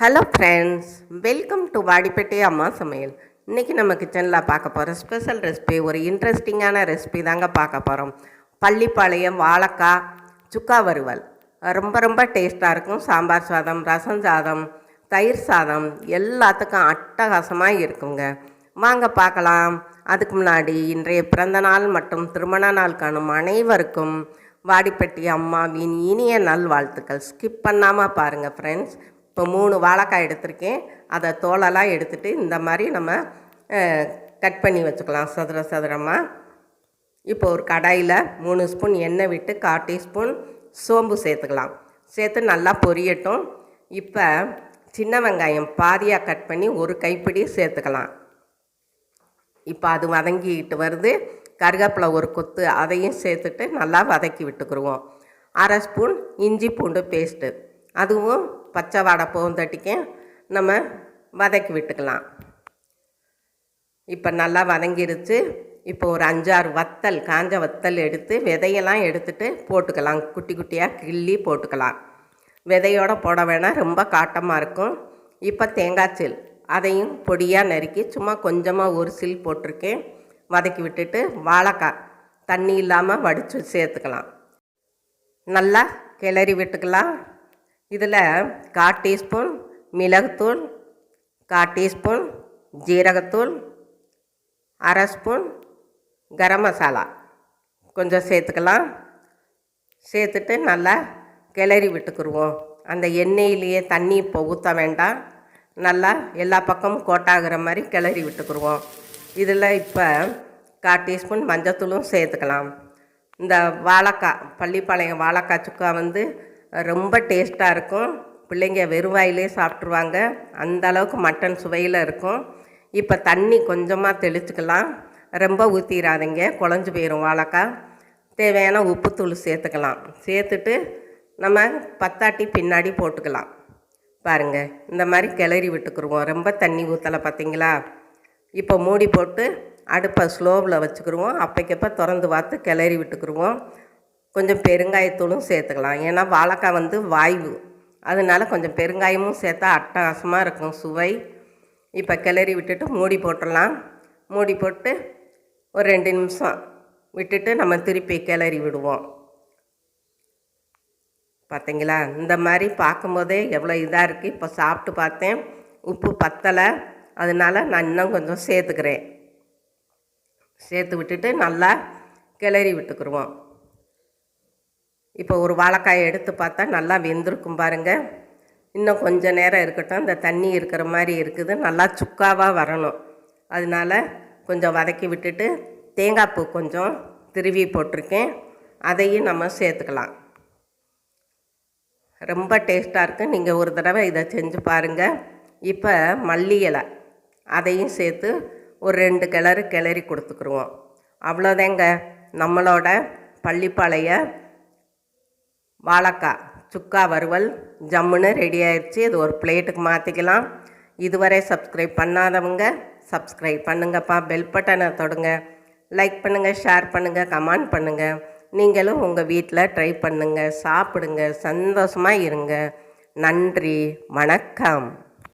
Hello friends welcome to Vadipatti அம்மா சமையல் இன்றைக்கி நம்ம கிச்சனில் பார்க்க போகிற ஸ்பெஷல் ரெசிபி ஒரு இன்ட்ரெஸ்டிங்கான ரெசிபி தாங்க பார்க்க போகிறோம் பள்ளிப்பாளையம் வாழைக்காய் சுக்கா வறுவல். ரொம்ப ரொம்ப டேஸ்ட்டாக இருக்கும். சாம்பார் சாதம் ரசம் சாதம் தயிர் சாதம் எல்லாத்துக்கும் அட்டகாசமாக இருக்குங்க. வாங்க பார்க்கலாம். அதுக்கு முன்னாடி இன்றைய பிறந்த நாள் மற்றும் திருமண நாள் காணும் அனைவருக்கும் வாடிப்பட்டி அம்மாவின் இனிய நல்வாழ்த்துக்கள். ஸ்கிப் பண்ணாமல் பாருங்கள் ஃப்ரெண்ட்ஸ் இப்போ மூணு வாழைக்காய் எடுத்திருக்கேன். அதை தோலெல்லாம் எடுத்துட்டு இந்த மாதிரி நம்ம கட் பண்ணி வச்சுக்கலாம் சதுர சதுரமாக இப்போ ஒரு கடாயில் மூணு ஸ்பூன் எண்ணெய் விட்டு கால் டீஸ்பூன் சோம்பு சேர்த்துக்கலாம். சேர்த்து நல்லா பொரியட்டும். இப்போ சின்ன வெங்காயம் பாதியாக கட் பண்ணி ஒரு கைப்பிடி சேர்த்துக்கலாம். இப்போ அது வதங்கிக்கிட்டு வருது. கருவேப்பிலை ஒரு கொத்து அதையும் சேர்த்துட்டு நல்லா வதக்கி விட்டுக்குருவோம். அரை ஸ்பூன் இஞ்சி பூண்டு பேஸ்ட்டு. அதுவும் பச்சை வாடை போந்தட்டிக்கும் நம்ம வதக்கி விட்டுக்கலாம். இப்போ நல்லா வதங்கிருச்சு. இப்போ ஒரு அஞ்சாறு வத்தல் காஞ்ச வத்தல் எடுத்து விதையெல்லாம் எடுத்துட்டு போட்டுக்கலாம். குட்டி குட்டியாக கிள்ளி போட்டுக்கலாம். விதையோட போட வேணால் ரொம்ப காட்டமாக இருக்கும். இப்போ தேங்காய்ச்சில் அதையும் பொடியாக நறுக்கி சும்மா கொஞ்சமாக ஒரு சில் போட்டிருக்கேன். வதக்கி விட்டுட்டு வாழைக்காய் தண்ணி இல்லாமல் வடித்து சேர்த்துக்கலாம். நல்லா கிளறி விட்டுக்கலாம். இதில் கால் டீஸ்பூன் மிளகுத்தூள் கால் டீஸ்பூன் ஜீரகத்தூள் அரை ஸ்பூன் கரம் மசாலா. கொஞ்சம் சேர்த்துக்கலாம். சேர்த்துட்டு நல்லா கிளறி விட்டுக்குருவோம். அந்த எண்ணெயிலேயே தண்ணி இப்போ ஊற்ற வேண்டாம். நல்லா எல்லா பக்கமும் கோட்டாகிற மாதிரி கிளறி விட்டுக்குருவோம். இதில் இப்போ கால் டீஸ்பூன் மஞ்சத்தூளும் சேர்த்துக்கலாம். இந்த வாழைக்காய் பள்ளிப்பாளையம் வாழைக்காய் சுக்கா வந்து ரொம்ப டேஸ்ட்டாக இருக்கும். பிள்ளைங்க வெறுவாயிலே சாப்பிட்ருவாங்க அந்த அளவுக்கு மட்டன் சுவையில் இருக்கும். இப்போ தண்ணி கொஞ்சமாக தெளிச்சுக்கலாம். ரொம்ப ஊற்றிடாதீங்க குழஞ்சி போயிடும் வாழைக்காய் தேவையான உப்புத்தூள் சேர்த்துக்கலாம். சேர்த்துட்டு நம்ம பத்தாட்டி பின்னாடி போட்டுக்கலாம். பாருங்கள் இந்த மாதிரி கிளறி விட்டுக்குருவோம். ரொம்ப தண்ணி ஊற்றலை பார்த்தீங்களா இப்போ மூடி போட்டு அடுப்பை ஸ்லோவில் வச்சுக்கிருவோம். அப்போக்கப்போ திறந்து பார்த்து கிளறி விட்டுக்குருவோம். கொஞ்சம் பெருங்காயத்தூளும் சேர்த்துக்கலாம். ஏன்னா வாழைக்காய் வந்து வாய்வு. அதனால கொஞ்சம் பெருங்காயமும் சேர்த்தா அட்டகாசமாக இருக்கும் சுவை. இப்போ கிளறி விட்டுட்டு மூடி போட்டுடலாம். மூடி போட்டு ஒரு ரெண்டு நிமிஷம் விட்டுட்டு நம்ம திருப்பி கிளறி விடுவோம். பார்த்தீங்களா இந்த மாதிரி பார்க்கும்போதே எவ்வளோ இதாக இருக்குது இப்போ சாப்பிட்டு பார்த்தேன். உப்பு பத்தலை. அதனால் நான் இன்னும் கொஞ்சம் சேர்த்துக்கிறேன். சேர்த்து விட்டுட்டு நல்லா கிளறி விட்டுக்குருவோம். இப்போ ஒரு வாழைக்காயை எடுத்து பார்த்தா நல்லா வெந்திருக்கும் பாருங்கள் இன்னும் கொஞ்சம் நேரம் இருக்கட்டும் இந்த தண்ணி இருக்கிற மாதிரி இருக்குது. நல்லா சுக்காவாக வரணும். அதனால் கொஞ்சம் வதக்கி விட்டுட்டு தேங்காய் பூ கொஞ்சம் திருவி போட்டிருக்கேன். அதையும் நம்ம சேர்த்துக்கலாம். ரொம்ப டேஸ்ட்டாக இருக்குது நீங்கள் ஒரு தடவை இதை செஞ்சு பாருங்கள் இப்போ மல்லி இலை அதையும் சேர்த்து ஒரு ரெண்டு கிளறு கிளறி கொடுத்துக்குருவோம். அவ்வளோதாங்க நம்மளோட பள்ளிப்பாளைய வாழைக்காய் சுக்கா வறுவல் ஜம்முன்னு ரெடி ஆயிடுச்சு இது ஒரு பிளேட்டுக்கு மாற்றிக்கலாம் இதுவரை சப்ஸ்கிரைப் பண்ணாதவங்க சப்ஸ்கிரைப் பண்ணுங்கப்பா. பெல் பட்டனை தொடுங்க. லைக் பண்ணுங்கள் ஷேர் பண்ணுங்கள் கமெண்ட் பண்ணுங்கள் நீங்களும் உங்கள் வீட்டில் ட்ரை பண்ணுங்கள் சாப்பிடுங்க சந்தோஷமாக இருங்க. நன்றி வணக்கம்.